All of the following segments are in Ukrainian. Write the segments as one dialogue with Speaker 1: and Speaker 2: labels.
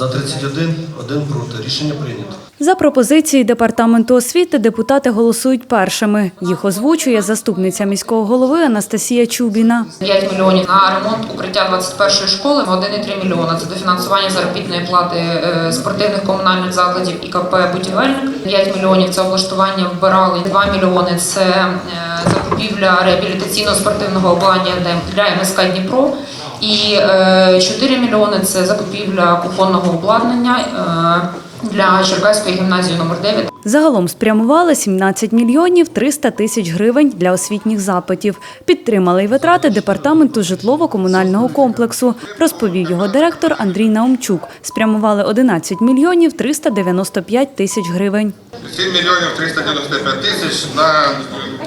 Speaker 1: За 31, один проти. Рішення прийнято.
Speaker 2: За пропозиції департаменту освіти депутати голосують першими. Їх озвучує заступниця міського голови Анастасія Чубіна.
Speaker 3: 5 мільйонів на ремонт укриття 21-ї школи, 1,3 мільйона. Це дофінансування заробітної плати е, спортивних комунальних закладів ІКП «Будівельник». 5 мільйонів – це облаштування вбирали. 2 мільйони – це е, закупівля реабілітаційного спортивного обладнання для МСК Дніпро. І е, 4 мільйони – це закупівля кухонного обладнання е, для Черкаської гімназії номер 9
Speaker 2: Загалом спрямували 17 мільйонів 300 тисяч гривень для освітніх запитів. Підтримали й витрати департаменту житлово-комунального комплексу, розповів його директор Андрій Наумчук. Спрямували 11 мільйонів 395 тисяч гривень.
Speaker 4: 7 мільйонів 395 тисяч на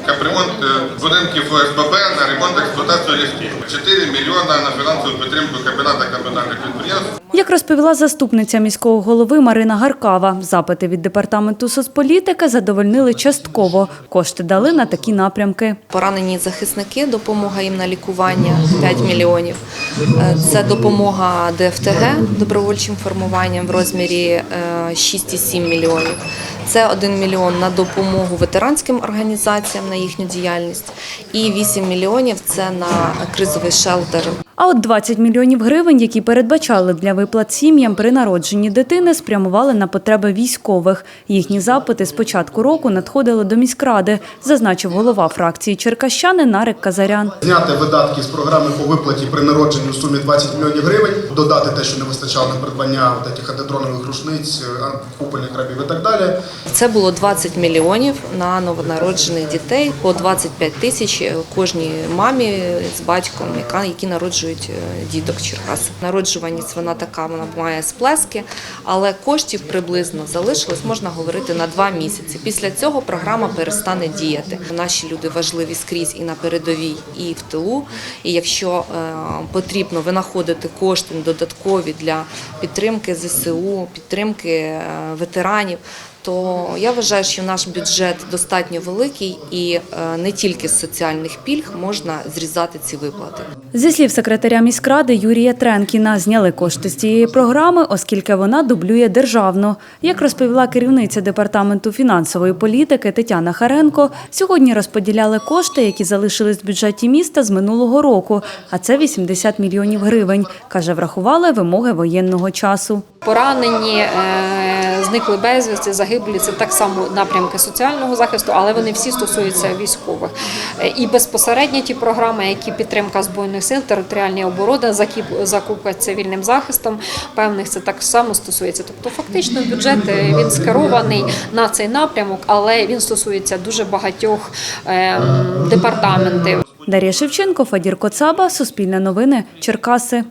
Speaker 4: капремонт е, будинків ОСББ, на ремонт експлуатацію ліфтів. 4 мільйона на фінансову підтримку кабінета комунальних підприємств.
Speaker 2: Як розповіла заступниця міського голови Марина Гаркава, запити від департаменту соцполітики задовольнили частково. Кошти дали на такі напрямки.
Speaker 5: Поранені захисники, допомога їм на лікування 5 мільйонів. Е, Це допомога ДФТГ добровольчим формуванням в розмірі е, 6,7 мільйонів. Це 1 мільйон на допомогу ветеранським організаціям на їхню діяльність. І 8 мільйонів це на кризовий шелтер
Speaker 2: А от 20 мільйонів гривень, які передбачали для виплат сім'ям при народженні дитини, спрямували на потреби військових. Їхні запити з початку року надходили до міськради, зазначив голова фракції Черкащани Нарик Казарян.
Speaker 6: Зняти видатки з програми по виплаті при народженні у сумі 20 мільйонів гривень, додати те, що не вистачало на придбання от таких антидронових рушниць, е, купольних крабів і так далі.
Speaker 5: Це було 20 мільйонів на новонароджених дітей, по 25 тисяч кожній мамі з батьком, які народжують е, діток Черкас. Народжуваність вона така, вона має сплески, але коштів приблизно залишилось, можна говорити, на два місяці. Після цього програма перестане діяти. Наші люди важливі скрізь і на передовій, і в тилу. І якщо е, потрібно винаходити кошти додаткові для підтримки ЗСУ, підтримки е, ветеранів то я вважаю, що наш бюджет достатньо великий і е, не тільки з соціальних пільг можна зрізати ці виплати.
Speaker 2: Зі слів секретаря міськради Юрія Тренкіна, зняли кошти з цієї програми, оскільки вона дублює державну. Як розповіла керівниця департаменту фінансової політики Тетяна Харенко, сьогодні розподіляли кошти, які залишились в бюджеті міста з минулого року, а це 80 мільйонів гривень. Каже, врахували вимоги воєнного часу.
Speaker 7: Поранені, е, зникли безвісти, загиблі це так само напрямки соціального захисту, але вони всі стосуються військових. Е, І безпосередньо ті програми, які підтримка збройних сил, територіальні оборони, закіп- закупка цивільним захистом, певних це так само стосується. Тобто, фактично, бюджет е, він скерований на цей напрямок, але він стосується дуже багатьох е, департаментів.
Speaker 2: Дар'я Шевченко, Фадір Коцаба, Суспільне новини, Черкаси.